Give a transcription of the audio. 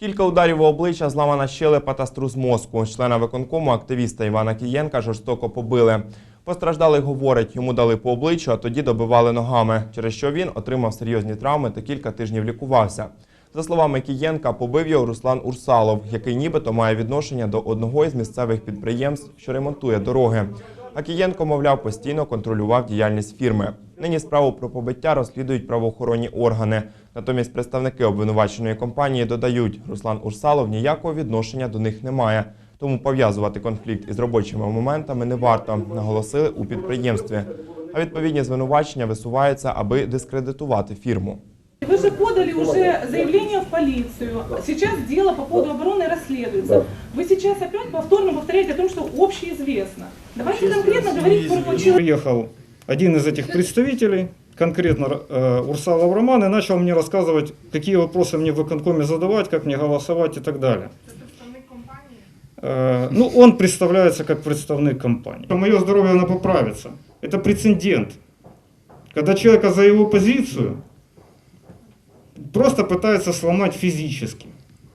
Кілька ударів в обличчя, зламана щелепа та струс мозку. Члена виконкому активіста Івана Кієнка жорстоко побили. Постраждалий говорить, йому дали по обличчю, а тоді добивали ногами, через що він отримав серйозні травми та кілька тижнів лікувався. За словами Кієнка, побив його Руслан Урсалов, який нібито має відношення до одного із місцевих підприємств, що ремонтує дороги. А Кієнко, мовляв, постійно контролював діяльність фірми. Нині справу про побиття розслідують правоохоронні органи. Натомість представники обвинуваченої компанії додають, Руслан Урсалов ніякого відношення до них не має. Тому пов'язувати конфлікт із робочими моментами не варто, наголосили у підприємстві. А відповідні звинувачення висуваються, аби дискредитувати фірму. Вы же подали уже заявление в полицию. Сейчас дело по поводу обороны расследуется. Вы сейчас опять повторно повторяете о том, что общеизвестно. Давайте конкретно говорить про человека. Приехал один из этих представителей, конкретно э, Урсалов Роман, и начал мне рассказывать, какие вопросы мне в выконкоме задавать, как мне голосовать и так далее. Э, ну, он представляется как представник компании. Мое здоровье, оно поправится. Это прецедент. Когда человека за его позицию просто пытаются сломать физически.